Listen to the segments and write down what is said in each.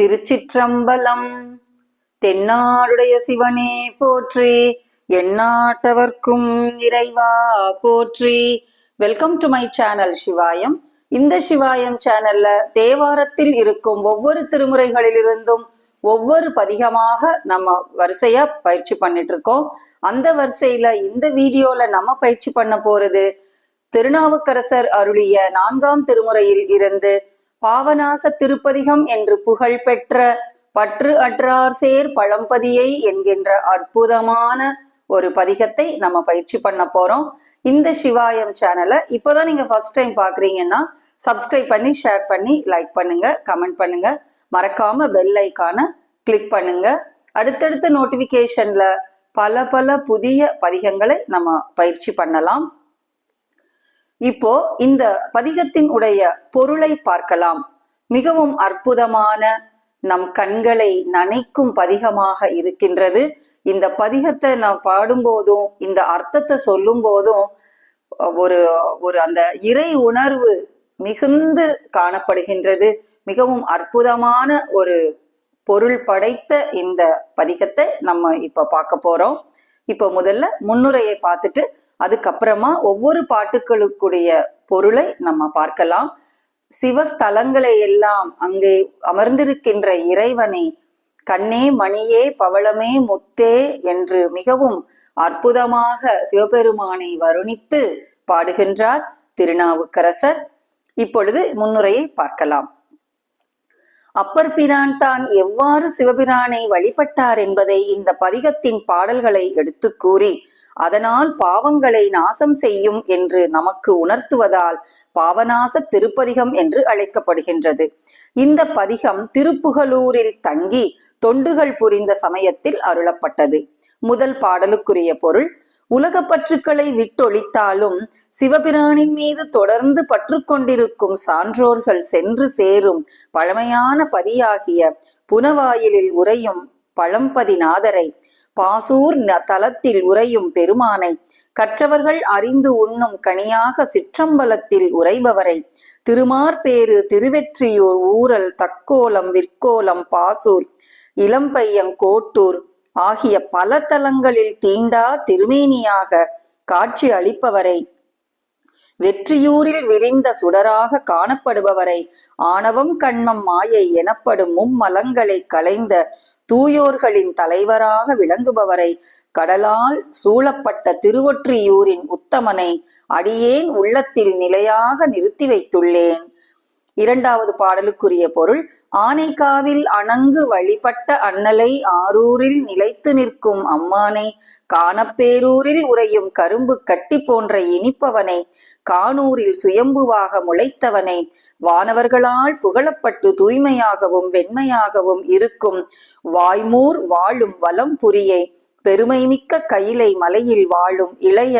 திருச்சிற்றம்பலம். தென்னாடுடைய சிவனே போற்றி எந்நாட்டவர்க்கும் இறைவா போற்றி. Welcome to my channel Sivayam இந்த சிவாயம் சேனல்ல தேவாரத்தில் இருக்கும் ஒவ்வொரு திருமுறைகளிலிருந்தும் ஒவ்வொரு பதிகமாக நம்ம வரிசையா பயிற்சி பண்ணிட்டு இருக்கோம் அந்த வரிசையில இந்த வீடியோல நம்ம பயிற்சி பண்ண போறது திருநாவுக்கரசர் அருளிய நான்காம் திருமுறையில் இருந்து பாவநாச திருப்பதிகம் என்று புகழ் பெற்ற பற்று அற்றார் சேர் பழம்பதியை என்கின்ற அற்புதமான ஒரு பதிகத்தை நம்ம பயிற்சி பண்ண போறோம். இந்த சிவாயம் சேனலை இப்போதான் நீங்க ஃபர்ஸ்ட் டைம் பாக்குறீங்கன்னா சப்ஸ்கிரைப் பண்ணி ஷேர் பண்ணி லைக் பண்ணுங்க கமெண்ட் பண்ணுங்க. மறக்காம பெல் ஐக்கான கிளிக் பண்ணுங்க. அடுத்தடுத்த நோட்டிபிகேஷன்ல பல பல புதிய பதிகங்களை நம்ம பயிற்சி பண்ணலாம். இப்போ இந்த பதிகத்தின் உடைய பொருளை பார்க்கலாம். மிகவும் அற்புதமான நம் கண்களை நனைக்கும் பதிகமாக இருக்கின்றது. இந்த பதிகத்தை நான் பாடும்போதும் இந்த அர்த்தத்தை சொல்லும் போதும் ஒரு ஒரு அந்த இறை உணர்வு மிகுந்து காணப்படுகின்றது. மிகவும் அற்புதமான ஒரு பொருள் படைத்த இந்த பதிகத்தை நம்ம இப்ப பார்க்க போறோம். இப்போ முதல்ல முன்னுரையை பார்த்துட்டு அதுக்கப்புறமா ஒவ்வொரு பாட்டுகளுக்குடைய பொருளை நம்ம பார்க்கலாம். சிவஸ்தலங்களை எல்லாம் அங்கே அமர்ந்திருக்கின்ற இறைவனை கண்ணே மணியே பவளமே முத்தே என்று மிகவும் அற்புதமாக சிவபெருமானை வருணித்து பாடுகின்றார் திருநாவுக்கரசர். இப்பொழுது முன்னுரையை பார்க்கலாம். அப்பர் பிரான் தான் எவ்வாறு சிவபிரானை வழிபட்டார் என்பதை இந்த பதிகத்தின் பாடல்களை எடுத்து கூறி அதனால் பாவங்களை நாசம் செய்யும் என்று நமக்கு உணர்த்துவதால் பாவநாச திருப்பதிகம் என்று அழைக்கப்படுகின்றது. இந்த பதிகம் திருப்புகலூரில் தங்கி தொண்டுகள் புரிந்த சமயத்தில் அருளப்பட்டது. முதல் பாடலுக்குரிய பொருள் உலக பற்றுக்களை விட்டொழித்தாலும் சிவபிரானின் மீது தொடர்ந்து பற்று கொண்டிருக்கும் சான்றோர்கள் சென்று சேரும் பழமையான பதியாகிய புனவாயிலில் உறையும் பழம்பதிநாதரை பாசூர் தலத்தில் உறையும் பெருமானை கற்றவர்கள் அறிந்து உண்ணும் கனியாக சிற்றம்பலத்தில் உறைபவரை திருமார்பேறு திருவெற்றியூர் ஊரல் தக்கோலம் விற்கோலம் பாசூர் இளம்பையம் கோட்டூர் ஆகிய பல தலங்களில் தீண்டா திருமேனியாக காட்சி அளிப்பவரை. வெற்றியூரில் விரிந்த சுடராக காணப்படுபவரை. ஆணவம் கண்மம் மாயை எனப்படும் மும்மலங்களை களைந்த தூயோர்களின் தலைவராக விளங்குபவரை. கடலால் சூழப்பட்ட திருவொற்றியூரின் உத்தமனை அடியேன் உள்ளத்தில் நிலையாக நிறுத்தி வைத்துள்ளேன். இரண்டாவது பாடலுக்குரிய பொருள் ஆனைக்காவில் அணங்கு வழிபட்ட அண்ணலை ஆரூரில் நிலைத்து நிற்கும் அம்மானை காணப்பேரூரில் உறையும் கரும்பு கட்டி போன்ற இனிப்பவனை காணூரில் சுயம்புவாக முளைத்தவனை வானவர்களால் புகழப்பட்டு தூய்மையாகவும் வெண்மையாகவும் இருக்கும் வாய்மூர் வாழும் வலம் புரியை பெருமை மிக்க கையிலை மலையில் வாழும் இளைய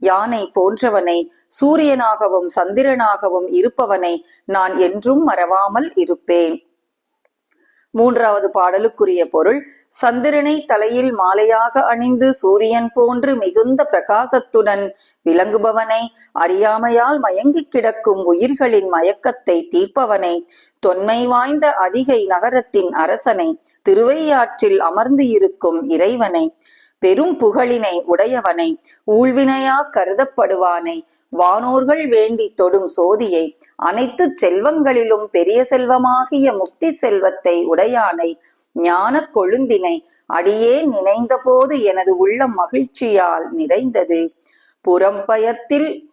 யானை போன்றவனை சூரியனாகவும் சந்திரனாகவும் இருப்பவனை நான் என்றும் மறவாமல் இருப்பேன். மூன்றாவது பாடலுக்குரிய பொருள் சந்திரனை தலையில் மாலையாக அணிந்து சூரியன் போன்று மிகுந்த பிரகாசத்துடன் விளங்குபவனை அறியாமையால் மயங்கி கிடக்கும் உயிர்களின் மயக்கத்தை தீர்ப்பவனை தொன்மை வாய்ந்த அதிகை நகரத்தின் அரசனை திருவையாற்றில் அமர்ந்து இருக்கும் இறைவனை. பெரும் புகழினை உடையவனை ஊழ்வினையா கருதப்படுவானை. வானோர்கள் வேண்டி தொடும் சோதியை அனைத்து செல்வங்களிலும் பெரிய செல்வமாகிய முக்தி செல்வத்தை உடையானை. ஞான கொழுந்தினை அடியே நினைந்தபோது எனது உள்ள மகிழ்ச்சியால் நிறைந்தது. புறம்பயத்தில்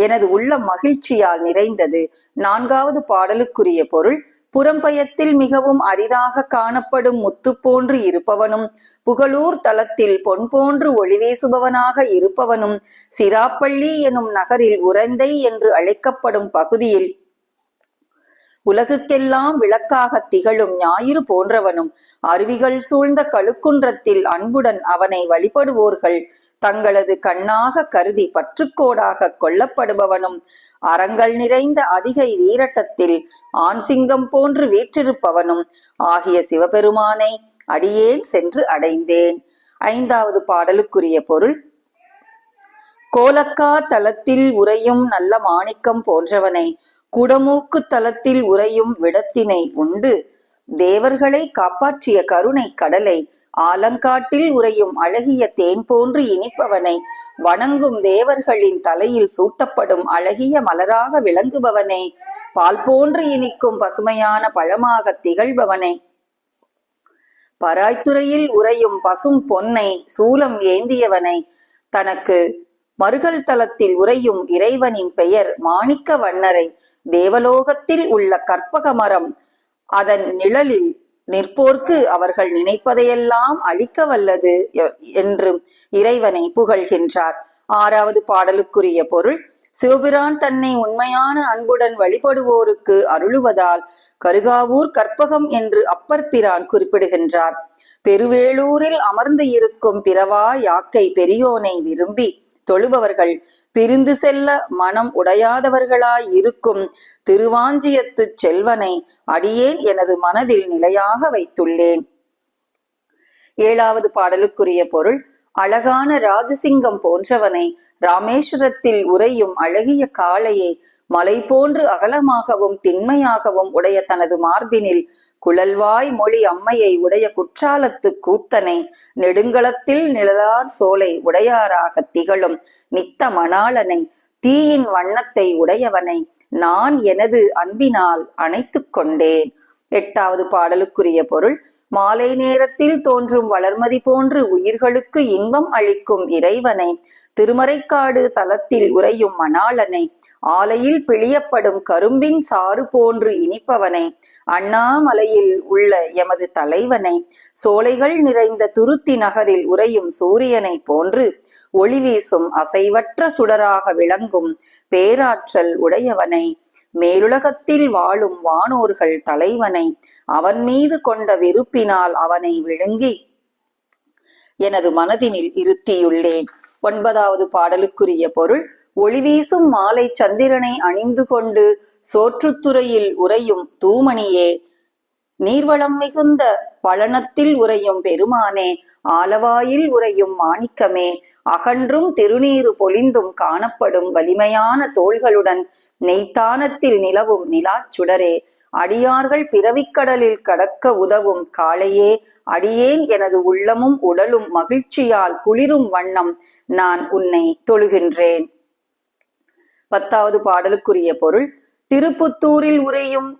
எனது உள்ள மகிழ்ச்சியால் நிறைந்தது. நான்காவது பாடலுக்குரிய பொருள் புறம்பயத்தில் மிகவும் அரிதாக காணப்படும் முத்து போன்று இருப்பவனும் புகழூர் தளத்தில் பொன் போன்று ஒளிவேசுபவனாக இருப்பவனும் சிராப்பள்ளி எனும் நகரில் உறந்தை என்று அழைக்கப்படும் பகுதியில் உலகுக்கெல்லாம் விளக்காக திகழும் ஞாயிறு போன்றவனும் அருவிகள் சூழ்ந்த கழுக்குன்றத்தில் அன்புடன் அவனை வழிபடுவோர்கள் தங்களது கண்ணாக கருதி பற்றுக்கோடாக கொல்லப்படுபவனும் அறங்கள் நிறைந்த அதிகை வீரட்டத்தில் ஆண் சிங்கம் போன்று வீற்றிருப்பவனும் ஆகிய சிவபெருமானை அடியேன் சென்று அடைந்தேன். ஐந்தாவது பாடலுக்குரிய பொருள் கோலக்கா தலத்தில் உறையும் நல்ல மாணிக்கம் போன்றவனை குடமூக்கு தலத்தில் உறையும் விடத்தினை உண்டு. தேவர்களை காப்பாற்றிய கருணை கடலை ஆலங்காட்டில் உறையும் அழகிய தேன் போன்று இனிப்பவனை வணங்கும் தேவர்களின் தலையில் சூட்டப்படும் அழகிய மலராக விளங்குபவனை பால் போன்று இனிக்கும் பசுமையான பழமாக திகழ்பவனை. பராய்த்துறையில் உறையும் பசும் பொன்னை சூலம் ஏந்தியவனை தனக்கு மறுகள் தலத்தில் உறையும் இறைவனின் பெயர் மாணிக்க வண்ணரை. தேவலோகத்தில் உள்ள கற்பக மரம் அதன் நிழலில் நிற்போர்க்கு அவர்கள் நினைப்பதையெல்லாம் அழிக்க வல்லது எ- என்று இறைவனை புகழ்கின்றார். ஆறாவது பாடலுக்குரிய பொருள் சிவபிரான் தன்னை உண்மையான அன்புடன் வழிபடுவோருக்கு அருளுவதால் கருகாவூர் கற்பகம் என்று அப்பர் பிரான் குறிப்பிடுகின்றார். பெருவேளூரில் அமர்ந்து இருக்கும் பிறவா யாக்கை பெரியோனை விரும்பி தொழுபவர்கள். பிரிந்து செல்ல மனம் உடையாதவர்களாய் இருக்கும் திருவாஞ்சியத்து செல்வனை அடியேன் எனது மனதில் நிலையாக வைத்துள்ளேன். ஏழாவது பாடலுக்குரிய பொருள் அழகான ராஜசிங்கம் போன்றவனை ராமேஸ்வரத்தில் உறையும் அழகிய காளையை மலை போன்று அகலமாகவும் திண்மையாகவும் உடைய தனது மார்பினில் குழல்வாய் மொழி அம்மையை உடைய குற்றாலத்து கூத்தனை நெடுங்களத்தில் நிழலார் சோலை உடையாராக திகழும் நித்த மணாளனை தீயின் வண்ணத்தை உடையவனை நான் எனது அன்பினால் அணைத்துக் கொண்டேன். எட்டாவது பாடலுக்குரிய பொருள் மாலை நேரத்தில் தோன்றும் வளர்மதி போன்று உயிர்களுக்கு இன்பம் அளிக்கும் இறைவனை. திருமறைக்காடு தலத்தில் உறையும் மணாளனை ஆலையில் பிழியப்படும் கரும்பின் சாறு போன்று இனிப்பவனை. அண்ணாமலையில் உள்ள எமது தலைவனை சோலைகள் நிறைந்த துருத்தி நகரில் உறையும் சூரியனை போன்று ஒளி வீசும் அசைவற்ற சுடராக விளங்கும் பேராற்றல் உடையவனை. மேலுலகத்தில் வாழும் வானோர்கள் தலைவனை அவன் மீது கொண்ட வெறுப்பினால் அவனை விழுங்கி. எனது மனதினில் இருத்தியுள்ளேன். ஒன்பதாவது பாடலுக்குரிய பொருள் ஒளிவீசும் மாலை சந்திரனை அணிந்து கொண்டு சோற்றுத்துறையில் உறையும் தூமணியே. நீர்வளம் மிகுந்த பழனத்தில் உறையும் பெருமானே ஆலவாயில் உறையும் மாணிக்கமே. அகன்றும் திருநீரு பொலிந்தும் காணப்படும் வலிமையான தோள்களுடன் நெய்த்தானத்தில் நிலவும் நிலாச்சுடரே. அடியார்கள் பிறவிக்கடலில் கடக்க உதவும் காளையே அடியேன் எனது உள்ளமும் உடலும் மகிழ்ச்சியால் குளிரும் வண்ணம் நான் உன்னை தொழுகின்றேன். பத்தாவது பாடலுக்குரிய பொருள் திருப்புத்தூரில் உறையும்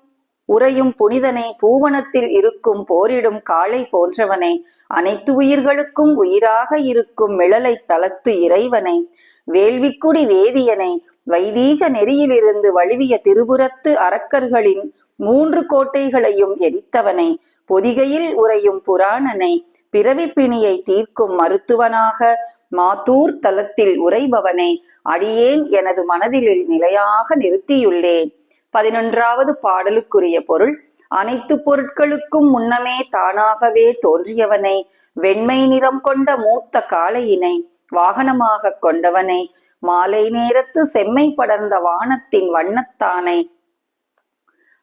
உறையும் புனிதனை பூவனத்தில் இருக்கும் போரிடும் காளை போன்றவனை அனைத்து உயிர்களுக்கும் உயிராக இருக்கும் மிளலை தளத்து இறைவனை வேள்விக்குடி வேதியனை வைதீக நெறியிலிருந்து வழுவிய திருபுறத்து அரக்கர்களின் மூன்று கோட்டைகளையும் எரித்தவனை பொதிகையில் உறையும் புராணனை பிறவிப்பிணியை தீர்க்கும் மருத்துவனாக மாத்தூர் தலத்தில் உறைபவனை அடியேன் எனது மனதில் நிலையாக நிறுத்தியுள்ளேன். பதினொன்றாவது பாடலுக்குரிய பொருள் அனைத்து பொருட்களுக்கும் முன்னமே தானாகவே தோன்றியவனை வெண்மை நிறம் கொண்ட மூத்த காளையினை வாகனமாக கொண்டவனை மாலை நேரத்து செம்மை படர்ந்த வானத்தின் வண்ணத்தானை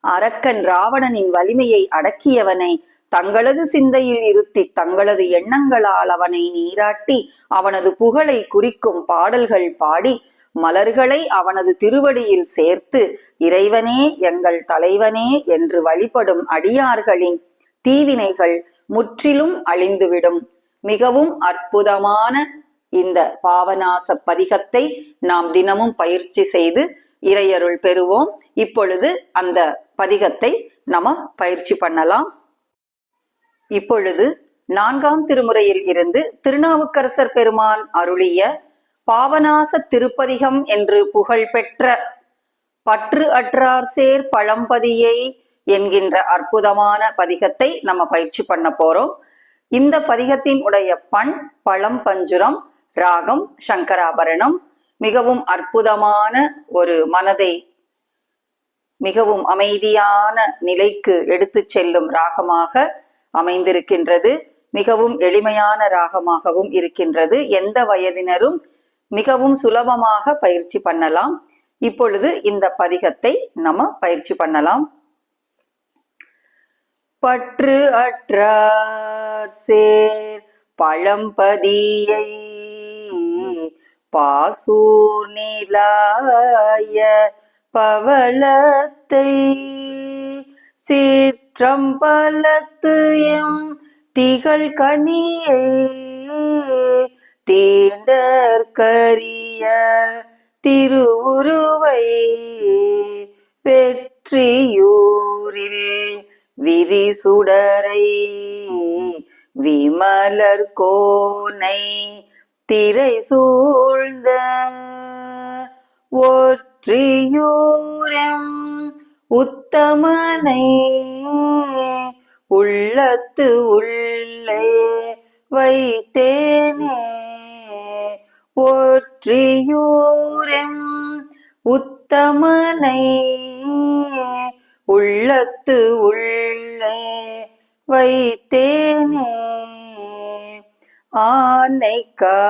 அரக்கன் ராவணனின் வலிமையை அடக்கியவனை தங்களது சிந்தையில் இருத்தி தங்களது எண்ணங்களால் அவனை நீராட்டி அவனது புகழை குறிக்கும் பாடல்கள் பாடி மலர்களை அவனது திருவடியில் சேர்த்து இறைவனே எங்கள் தலைவனே என்று வழிபடும் அடியார்களின் தீவினைகள் முற்றிலும் அழிந்துவிடும். மிகவும் அற்புதமான இந்த பாவநாச பதிகத்தை நாம் தினமும் பயிற்சி செய்து இறையருள் பெறுவோம். இப்பொழுது அந்த பதிகத்தை நம்ம பயிற்சி பண்ணலாம். இப்பொழுது நான்காம் திருமுறையில் இருந்து திருநாவுக்கரசர் பெருமான் அருளிய பாவனாச திருப்பதிகம் என்று புகழ்பெற்ற பற்று அற்றார் சேர் பழம்பதியை என்கின்ற அற்புதமான பதிகத்தை நம்ம பயிற்சி பண்ண போறோம். இந்த பதிகத்தின் உடைய பண் பழம் பஞ்சுரம் ராகம் சங்கராபரணம் மிகவும் அற்புதமான ஒரு மனதை மிகவும் அமைதியான நிலைக்கு எடுத்து செல்லும் ராகமாக அமைந்திருக்கின்றது. மிகவும் எளிமையான ராகமாகவும் இருக்கின்றது. எந்த வயதினரும் மிகவும் சுலபமாக பயிற்சி பண்ணலாம். இப்பொழுது இந்த பதிகத்தை நம்ம பயிற்சி பண்ணலாம். பற்று அற்றார் சேர் பழம்பதியை பாசூர் நிலாய பவளத்தை சீற்றம்பலத்து எம் திகழ் கனியை தீண்டற்கரிய திருவுருவை வெற்றியூரில் விரிசுடரை விமலர் கோனை திரை சூழ்ந்த ஒற்றியூரம் உத்தமனை உள்ளத்து உள்ளே வைத்தேனே. ஒற்றியூரம் உத்தமனை உள்ளத்து உள்ளே வைத்தேனே. ஆனைக்காவில்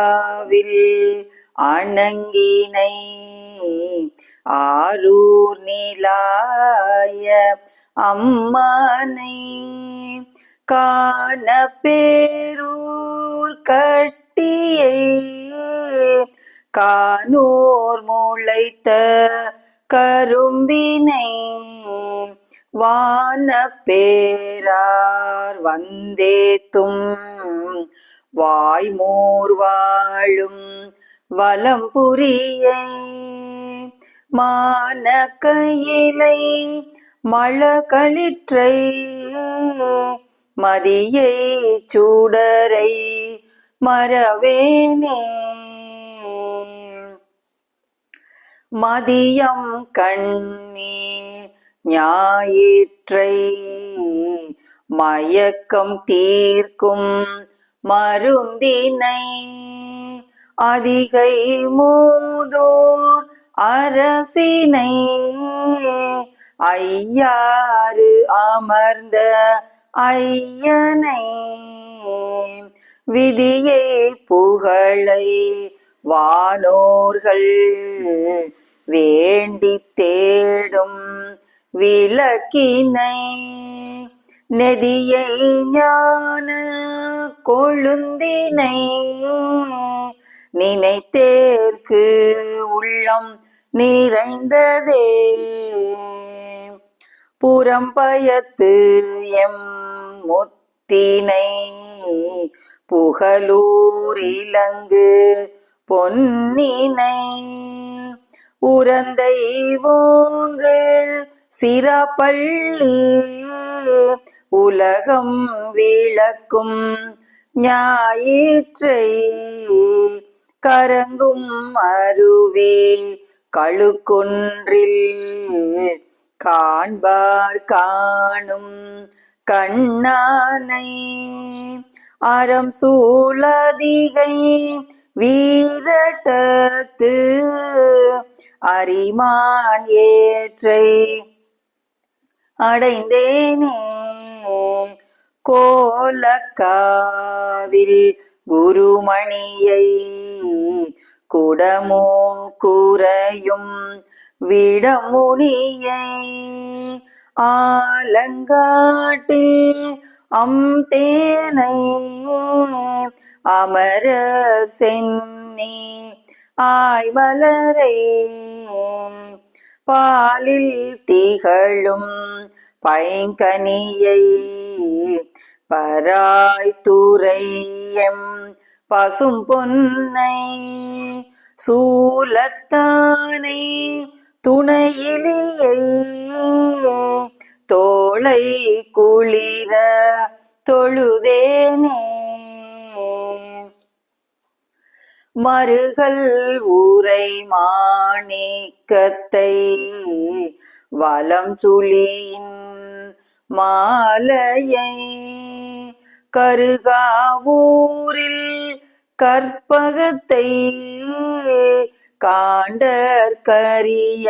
அணங்கினை ஆரூர் நிலாய அம்மானை காண பேரூர் கட்டியை கானூர் முளைத்த கரும்பினை வான பேரார் வந்தேத்தும். வாய்மோர் வாழும் வலம்புரியை மான கையிலை மழகளிற்றை மதியை சூடரை மறவேனே. மதியம் கண்ணி ஞாயிற்றை. மயக்கம் தீர்க்கும் மருந்தினை. அதிகை மூதூர் அரசினை. ஐயாறு அமர்ந்த ஐயனை. விதியை புகழை வானோர்கள் வேண்டி தேடும் விளக்கினை. நெதியை ஞான கொழுந்தினை நினைத்தேற்கு உள்ளம் நிறைந்ததே. புறம்பயத்து எம் முத்தினை புகழூரிலங்கு பொன்னினை. உரந்தை ஓங்கு சிறப்பள்ளி உலகம் விளக்கும் ஞாயிற்றை கரங்கும் அருவே கழுக்குன்றில் காண்பார் காணும் கண்ணானை. அறம் சூழதிகை வீரட்டத்து அரிமான் ஏற்றை அடைந்தேனே. கோலக்காவில் குருமணியை குடமோ குறையும் விடமுனியை ஆலங்காட்டில் அம்தேனை அமரர் சென்னி ஆய்வலரை பாலில் திகழும் பைங்கனியை பராய்த்துறையம் பசும் பொன்னை சூலத்தானை துணையிலியை தோளை குளிர தொழுதேனே. மருகல் ஊரை மாணிக்கத்தை வலம் சுழியின் மாலையை கருகாவூரில் கற்பகத்தை காண்டற்கரிய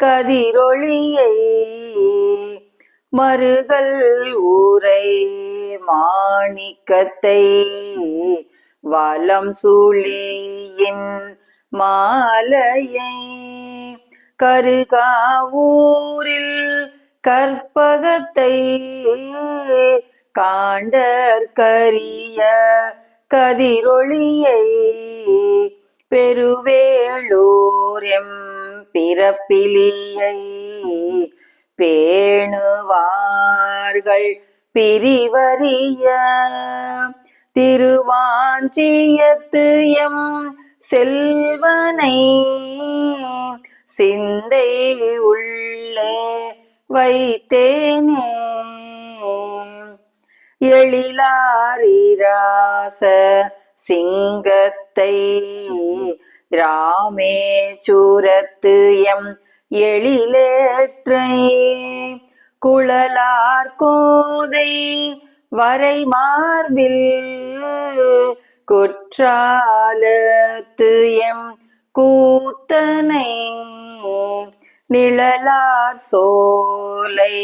கதிரொளியை மருகல் ஊரை மாணிக்கத்தை வலம் சூழியின் மாலையை கருகாவூரில் கற்பகத்தை காண்டர் கரிய கதிரொளியை பெருவேளூரெம் பிறப்பிலியை பேணுவார்கள் பிரிவறிய திருவாஞ்சியத்து எம் செல்வனை சிந்தை உள்ளே வைத்தேனே. எழிலாரிராச சிங்கத்தை ராமேச்சூரத்து எம் எழிலேற்றை குழலார் கோதை வரை மார்பில் குற்றாலத்து எம் கூத்தனை நிழலார் சோலை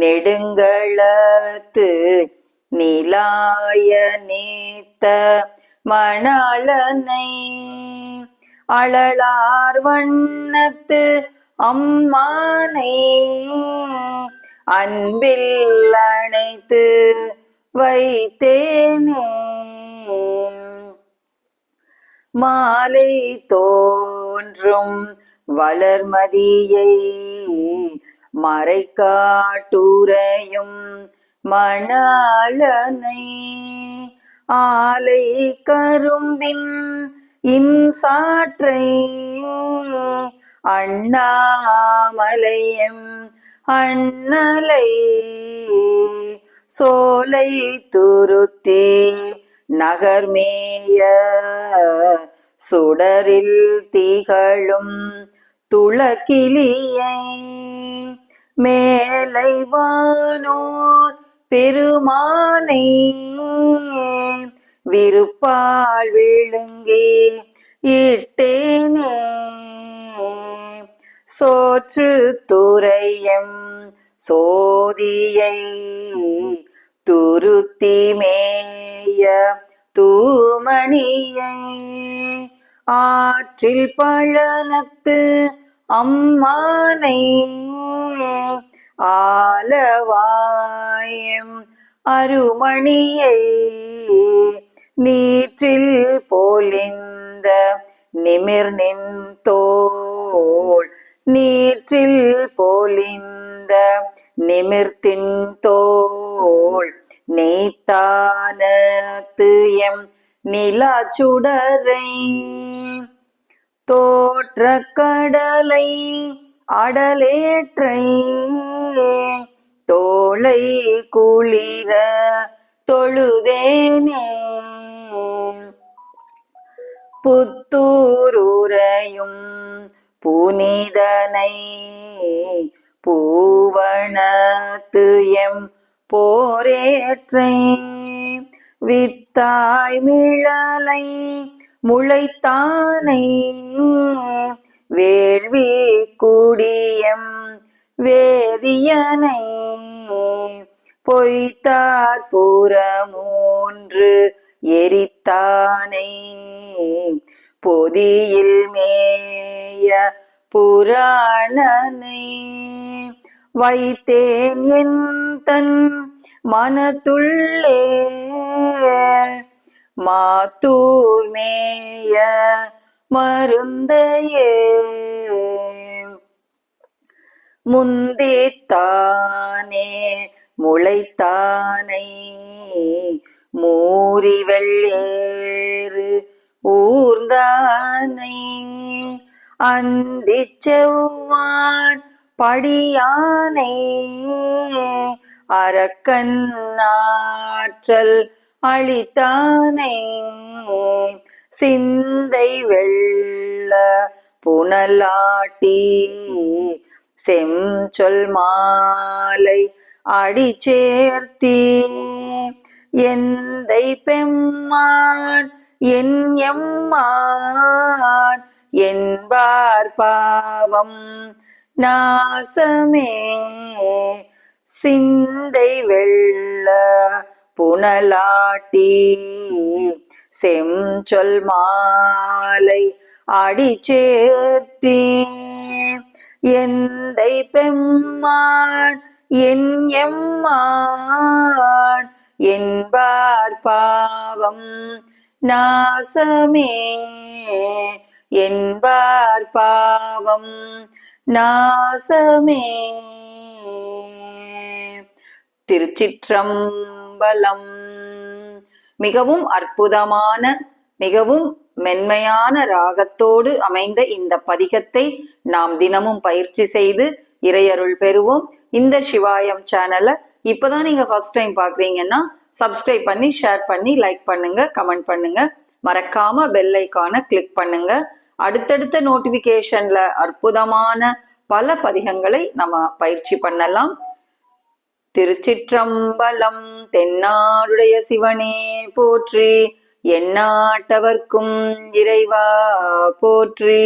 நெடுங்களத்து நிலாய நீத்த மணாளனை அழலார் வண்ணத்து அம்மானை அன்பில் அணைத்து வைத்தேனே. மாலை தோன்றும் வளர்மதியை மறைக்காட்டுரையும் மணாளனை ஆலை கரும்பின் இன்சாற்றை அண்ணாமலையம் அண்ணலை சோலை துருத்தி நகர்மேய சுடரில் திகழும் துளக்கிளியை மேலை வானோர் பெருமானை விருப்பால் விழுங்கி இட்டேனே. சோற்று துறையம் சோதியை துருத்தி மேய தூமணியை ஆற்றில் பழனத்து அம்மானை ஆலவாயம் அருமணியை நீற்றில் போலிந்த நிமிர் நின் தோள் நீற்றில் பொலிந்த நிமிர்த்தின் தோள் நெய்த்தானத்து எம் சுடரை தோற்ற கடலை அடலேற்றை தோளை குளிர தொழுதேனே. புத்தூருரையும் புனிதனை பூவணத்து எம் போரேற்றை வித்தாய் மிழலை முளைத்தானை வேள்வி குடியம் வேதியனை பொய்த்தார் புறமூன்று எரித்தானை பொதியில் மேய புராணனை வைத்தேன் என் தன் மனத்துள்ளே. மாத்தூர் மேய மருந்தையே. முந்தித்தானே முளைத்தானை. மூறி வெள்ளேறு ஊர்ந்தானை அந்தி செவ்வான் படியானை அரக்கன் ஆற்றல் அளித்தானை சிந்தை வெள்ள புனலாட்டி செஞ்சொல் மாலை அடி சேர்த்தே எந்தை பெம்மான் என் எம்மான் என்பார் பாவம் நாசமே. சிந்தை வெள்ள புனலாட்டி செஞ்சொல் மாலை அடி சேர்த்தி எந்தை பெம்மான் என் எம்மான் என்பார் பாவம் நாசமே. என்பார் பாவம் நாசமே. திருச்சிற்றம்பலம் மிகவும் அற்புதமான மிகவும் மென்மையான ராகத்தோடு அமைந்த இந்த பதிகத்தை நாம் தினமும் பயிற்சி செய்து இறையருள் பெறுவோம். இந்த சிவாயம் சேனலை இப்பதான் நீங்க ஃபர்ஸ்ட் டைம் பாக்குறீங்கன்னா சப்ஸ்கிரைப் பண்ணி ஷேர் பண்ணி லைக் பண்ணுங்க கமெண்ட் பண்ணுங்க. மறக்காம பெல் ஐக்கானை கிளிக் பண்ணுங்க. அடுத்தடுத்த நோட்டிபிகேஷன்ல அற்புதமான பல பதிகங்களை நம்ம பயிற்சி பண்ணலாம். திருச்சிற்றம்பலம் தென்னாடுடைய சிவனே போற்றி எந்நாட்டவர்க்கும் இறைவா போற்றி.